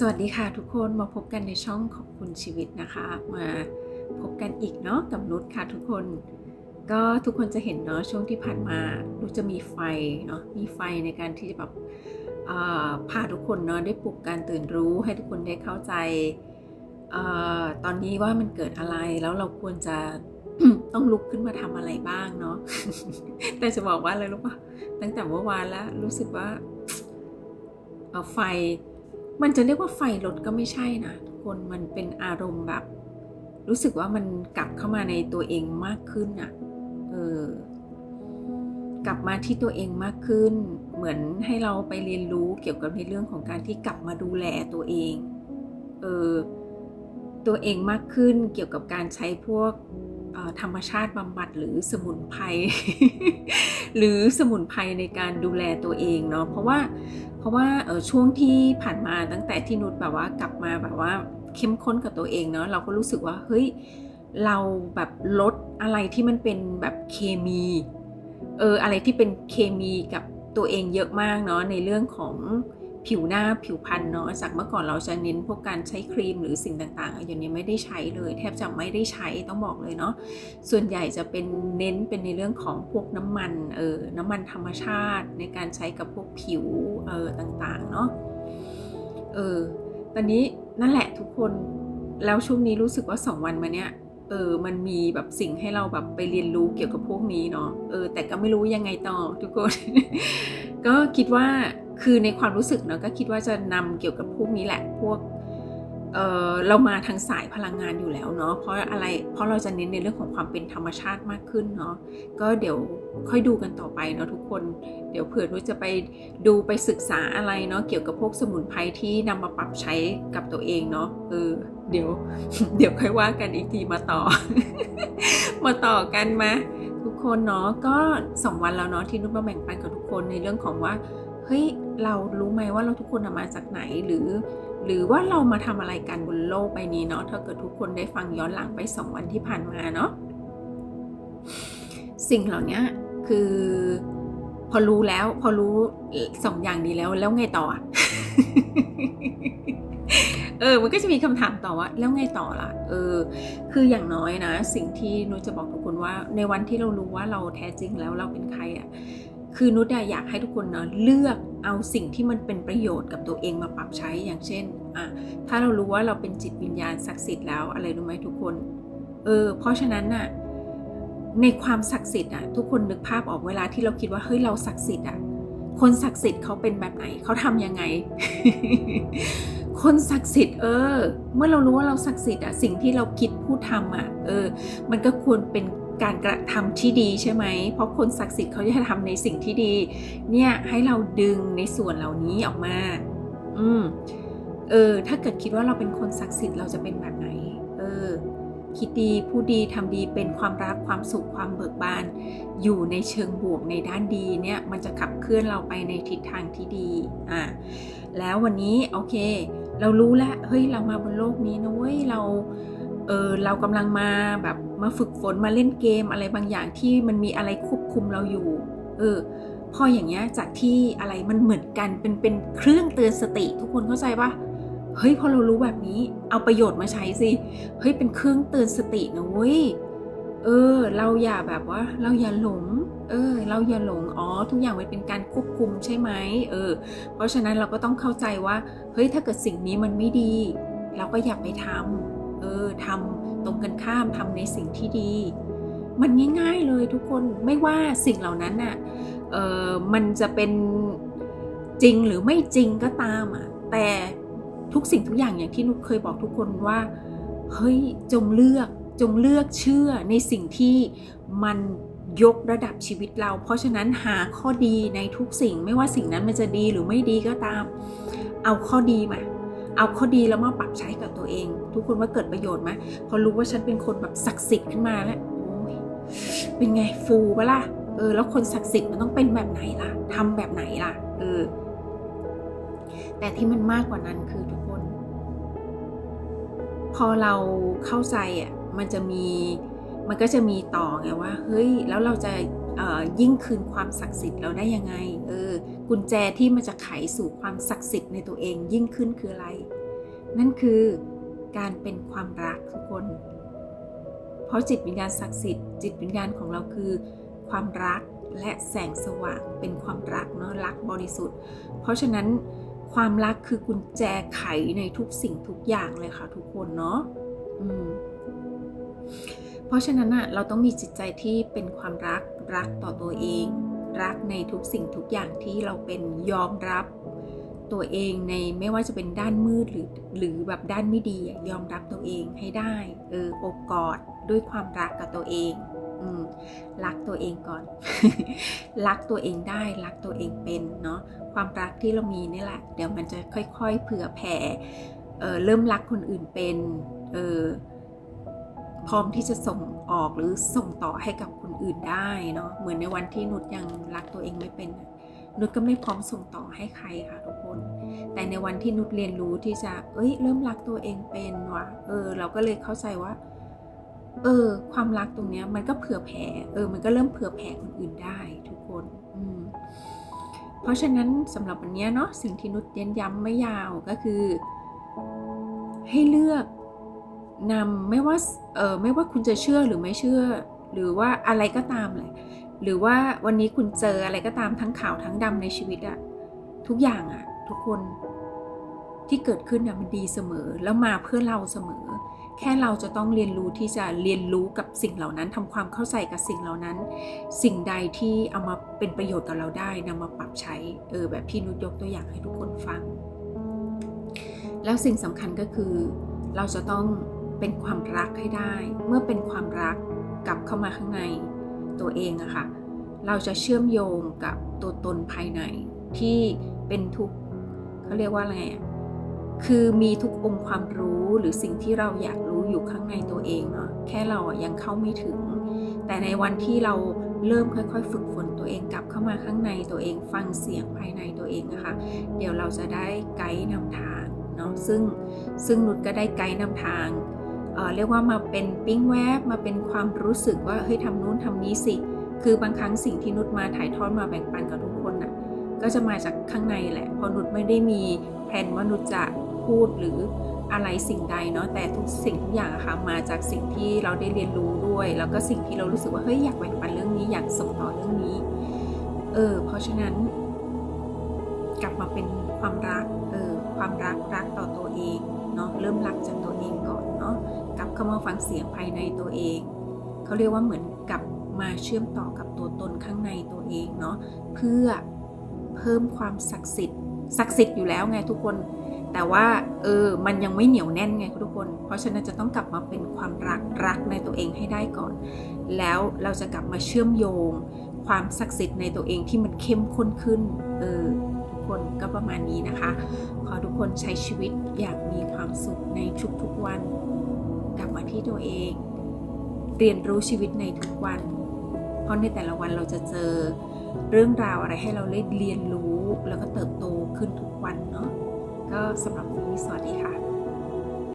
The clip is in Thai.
สวัสดีค่ะทุกคนมาพบกันในช่องขอบคุณชีวิตนะคะ มาพบกันอีกเนาะกับนุชค่ะทุกคน ก็ทุกคนจะเห็นเนาะช่วงที่ผ่านมานุชจะมีไฟเนาะมีไฟในการที่จะแบบพาทุกคนเนาะได้ปลุกการตื่นรู้ให้ทุกคนได้เข้าใจอตอนนี้ว่ามันเกิดอะไรแล้วเราควรจะต้องลุกขึ้นมาทำอะไรบ้างเนาะแต่จะบอกว่าอะไรรู้ปะตั้งแต่เมื่อวานแล้วรู้สึกว่าเอ่อไฟ มันจะเรียกว่าไฟรถก็ไม่ใช่นะทุกคนมันเป็นอารมณ์แบบ รู้สึกว่ามันกลับเข้ามาในตัวเองมากขึ้นอะเออกลับมาที่ตัวเองมากขึ้น เหมือนให้เราไปเรียนรู้เกี่ยวกับในเรื่องของการที่กลับมาดูแลตัวเองเออตัวเองมากขึ้นเกี่ยวกับการใช้พวกออธรรมชาติบำบัดหรือสมุนไพรหรือสมุนไพรในการดูแลตัวเองเนาะเพราะว่า ราะว่าเออช่วงที่ผ่านมาตั้งแต่ที่นุชแบบว่ากลับมาแบบว่าเข้มข้นกับตัวเองเนาะเราก็รู้สึกว่าเฮ้ยเราแบบลดอะไรที่มันเป็นแบบเคมีเอออะไรที่เป็นเคมีกับตัวเองเยอะมากเนาะในเรื่องของ ผิวหน้าผิวพรรณเนาะจากเมื่อก่อนเราจะเน้นพวกการใช้ครีมหรือสิ่งต่างๆอย่างนี้ไม่ได้ใช้เลย แทบจะไม่ได้ใช้ต้องบอกเลยเนาะส่วนใหญ่จะเป็นเน้นเป็นในเรื่องของพวกน้ำมันเออน้ำมันธรรมชาติในการใช้กับพวกผิวเออต่างๆเนาะเออตอนนี้นั่นแหละทุกคนแล้วช่วงนี้รู้สึกว่าสองวันมาเนี้ยเออ มันมีแบบสิ่งให้เราแบบไปเรียนรู้เกี่ยวกับพวกนี้เนาะ เออ แต่ก็ไม่รู้ยังไงต่อทุกคน ก็คิดว่า คือในความรู้สึกเนาะก็คิดว่าจะนำเกี่ยวกับพวกนี้แหละพวกเเรามาทางสายพลังงานอยู่แล้วเนาะเพราะอะไรเพราะเราจะเน้นในเรื่องของความเป็นธรรมชาติมากขึ้นเนาะก็เดี๋ยวค่อยดูกันต่อไปเนาะทุกคน เดี๋ยวเผื่อนุ้จะไปดูไปศึกษาอะไรเนาะเกี่ยวกับพวกสมุนไพรที่นำมาปรับใช้กับตัวเองเนาะเออเดี๋ยว เดี๋ยวค่อยว่ากันอีกทีมาต่อ มาต่อกันมา ทุกคนเนาะก็สองวันแล้วเนาะที่นุ้ยมาแบ่งปันกับทุกคนในเรื่องของว่า เฮ้ยเรารู้ไหมว่าเราทุกคนมาจากไหนหรือ หรือว่าเรามาทำอะไรกันบนโลกใบนี้เนาะถ้าเกิดทุกคนได้ฟังย้อนหลังไปสองวันที่ผ่านมาเนาะสิ่งเหล่านี้คือ พอรู้แล้ว พอรู้สองอย่างนี้แล้วแล้วไงต่อเออ มันก็จะมีคำถามต่อว่าแล้วไงต่อล่ะ เออ คืออย่างน้อยนะ สิ่งที่นุชจะบอกทุกคนว่า ในวันที่เรารู้ว่าเราแท้จริงแล้วเราเป็นใครอะ่ะ คือนุชอยากให้ทุกคนเนาะเลือกเอาสิ่งที่มันเป็นประโยชน์กับตัวเองมาปรับใช้อย่างเช่นอะถ้าเรารู้ว่าเราเป็นจิตวิญญาณศักดิ์สิทธิ์แล้วอะไรรู้ไหมทุกคน เออ เพราะฉะนั้นน่ะในความศักดิ์สิทธิ์อะทุกคนนึกภาพออกเวลาที่เราคิดว่าเฮ้ยเราศักดิ์สิทธิ์อะคนศักดิ์สิทธิ์เขาเป็นแบบไหนเขาทำยังไง คนศักดิ์สิทธิ์เออ เมื่อเรารู้ว่าเราศักดิ์สิทธิ์อะสิ่งที่เราคิดพูดทำอะเออ มันก็ควรเป็น การกระทำที่ดีใช่ไหม เพราะคนศักดิ์สิทธิ์เขาจะทำในสิ่งที่ดี เนี่ยให้เราดึงในส่วนเหล่านี้ออกมา อืม เออ ถ้าเกิดคิดว่าเราเป็นคนศักดิ์สิทธิ์เราจะเป็นแบบไหน เออ คิดดีพูดดีทำดีเป็นความรักความสุขความเบิกบาน อยู่ในเชิงบวกในด้านดีเนี่ย มันจะขับเคลื่อนเราไปในทิศทางที่ดี อ่า แล้ววันนี้โอเค เรารู้แล้วเฮ้ยเรามาบนโลกนี้นะเว้ยเรา เออเรากำลังมาแบบ มาฝึกฝนมาเล่นเกมอะไรบางอย่างที่มันมีอะไรควบคุมเราอยู่ เออพออย่างเงี้ยจากที่อะไรมันเหมือนกันเป็นเป็นเครื่องเตือนสติ ทุกคนเข้าใจปะเฮ้ยพอเรารู้แบบนี้ เอาประโยชน์มาใช้สิเฮ้ยเป็นเครื่องเตือนสตินะเว้ยเออ เราอย่าแบบว่า เราอย่าหลง เออ เราอย่าหลงอ๋อทุกอย่างมันเป็นการควบคุมใช่ไหมเออ เพราะฉะนั้นเราก็ต้องเข้าใจว่า เฮ้ยถ้าเกิดสิ่งนี้มันไม่ดี เราก็อย่าไปทำเออทำ ตรงกันข้ามทำในสิ่งที่ดี มันง่ายๆเลยทุกคนไม่ว่าสิ่งเหล่านั้นน่ะเออมันจะเป็นจริงหรือไม่จริงก็ตามอะแต่ทุกสิ่งทุกอย่างอย่างที่นุกเคยบอกทุกคนว่าเฮ้ยจงเลือกจงเลือกเชื่อในสิ่งที่มันยกระดับชีวิตเรา เพราะฉะนั้นหาข้อดีในทุกสิ่ง ไม่ว่าสิ่งนั้นมันจะดีหรือไม่ดีก็ตาม เอาข้อดีมา เอาข้อดีแล้วมาปรับใช้กับตัวเอง ทุกคนว่าเกิดประโยชน์ไหมพอรู้ว่าฉันเป็นคนแบบศักดิ์สิทธิ์ขึ้นมาแล้วโอ้ยเป็นไงฟูปะล่ะเออแล้วคนศักดิ์สิทธิ์มันต้องเป็นแบบไหนล่ะทำแบบไหนล่ะเออแต่ที่มันมากกว่านั้นคือทุกคน พอเราเข้าใจอะมันจะมีมันก็จะมีต่อไงว่า เฮ้ย แล้วเราจะออยิ่งคืนความศักดิ์สิทธิ์เราได้ยังไง เออ กุญแจที่มันจะไขสู่ความศักดิ์สิทธิ์ในตัวเองยิ่งขึ้นคืออะไร นั่นคือการเป็นความรักทุกคน เพราะจิตวิญญาณศักดิ์สิทธิ์จิตวิญญาณของเราคือ ความรักและแสงสว่างเป็นความรักเนาะรักบริสุทธิ์ เพราะฉะนั้นความรักคือกุญแจไขในทุกสิ่งทุกอย่างเลยค่ะทุกคนเนาะอืมเพราะฉะนั้นอะเราต้องมีจิตใจที่เป็นความรักรักต่อตัวเอง รักในทุกสิ่งทุกอย่างที่เราเป็นยอมรับ ตัวเองในไม่ว่าจะเป็นด้านมืดหรือหรือแบบด้านไม่ดียอมรับตัวเองให้ได้ เอออบกอดด้วยความรักกับตัวเองอืมรักตัวเองก่อน รักตัวเองได้ รักตัวเองเป็นเนาะ ความรักที่เรามีนี่แหละ เดี๋ยวมันจะค่อยๆ เผื่อแผ่เออเริ่มรักคนอื่นเป็น เออ พร้อมที่จะส่งออกหรือส่งต่อให้กับคนอื่นได้เนาะเหมือนในวันที่นุชยังรักตัวเองไม่เป็นนุชก็ไม่พร้อมส่งต่อให้ใครค่ะทุกคน แต่ในวันที่นุชเรียนรู้ที่จะ เอ้ย เริ่มรักตัวเองเป็นว่ะเออ เราก็เลยเข้าใจว่า เออ ความรักตรงเนี้ย มันก็เผื่อแผ่เออ มันก็เริ่มเผื่อแผ่คนอื่นได้ทุกคนอืมเพราะฉะนั้นสำหรับวันเนี้ยเนาะสิ่งที่นุชเน้นย้ำไม่ยาวก็คือ ให้เลือก นำไม่ว่าเออไม่ว่าคุณจะเชื่อหรือไม่เชื่อ หรือว่าอะไรก็ตามแหละหรือว่าวันนี้คุณเจออะไรก็ตามทั้งขาวทั้งดำในชีวิตอะทุกอย่างอะทุกคนที่เกิดขึ้นอะมันดีเสมอแล้วมาเพื่อเราเสมอ แค่เราจะต้องเรียนรู้ที่จะเรียนรู้กับสิ่งเหล่านั้นทำความเข้าใจกับสิ่งเหล่านั้น สิ่งใดที่เอามาเป็นประโยชน์กับเราได้นำมาปรับใช้เออแบบพี่นุชยกตัวอย่างให้ทุกคนฟัง แล้วสิ่งสำคัญก็คือเราจะต้อง เป็นความรักให้ได้ เมื่อเป็นความรักกลับเข้ามาข้างในตัวเองอะค่ะ เราจะเชื่อมโยงกับตัวตนภายในที่เป็นทุกเขาเรียกว่าอะไรอะคือมีทุกองค์ความรู้หรือสิ่งที่เราอยากรู้อยู่ข้างในตัวเองเนาะแค่เราอะยังเข้าไม่ถึง แต่ในวันที่เราเริ่มค่อยๆ ฝึกฝนตัวเองกลับเข้ามาข้างในตัวเองฟังเสียงภายในตัวเองนะคะ เดี๋ยวเราจะได้ไกด์นำทางเนาะซึ่งซึ่งนุชก็ได้ไกด์นำทาง เรียกว่ามาเป็นปิ้งแวบมาเป็นความรู้สึกว่าเฮ้ยทำนู้นทำนี้สิ คือบางครั้งสิ่งที่นุชมาถ่ายทอดมาแบ่งปันกับทุกคนน่ะก็จะมาจากข้างในแหละเพราะนุชไม่ได้มีแผนว่านุชจะพูดหรืออะไรสิ่งใดเนาะแต่ทุกสิ่งทุกอย่างะค่ะมาจากสิ่งที่เราได้เรียนรู้ด้วย แล้วก็สิ่งที่เรารู้สึกว่าเฮ้ยอยากแบ่งปันเรื่องนี้อยากส่งต่อเรื่องนี้ เออเพราะฉะนั้น กลับมาเป็นความรักเออความรักรัก เข้ามาฟังเสียงภายในตัวเอง เขาเรียกว่าเหมือนกับมาเชื่อมต่อกับตัวตนข้างในตัวเองเนาะเพื่อเพิ่มความศักดิ์สิทธิ์ศักดิ์สิทธิ์อยู่แล้วไงทุกคน แต่ว่าเออมันยังไม่เหนียวแน่นไงทุกคน เพราะฉะนั้นจะต้องกลับมาเป็นความรักรักในตัวเองให้ได้ก่อน แล้วเราจะกลับมาเชื่อมโยง ความศักดิ์สิทธิ์ในตัวเองที่มันเข้มข้นขึ้นเออทุกคนก็ประมาณนี้นะคะ ขอทุกคนใช้ชีวิตอย่างมีความ ที่ตัวเอง เรียนรู้ชีวิตในทุกวัน เพราะในแต่ละวันเราจะเจอเรื่องราวอะไรให้เราได้เรียนรู้แล้วก็เติบโตขึ้นทุกวันเนาะก็สำหรับวันนี้สวัสดีค่ะ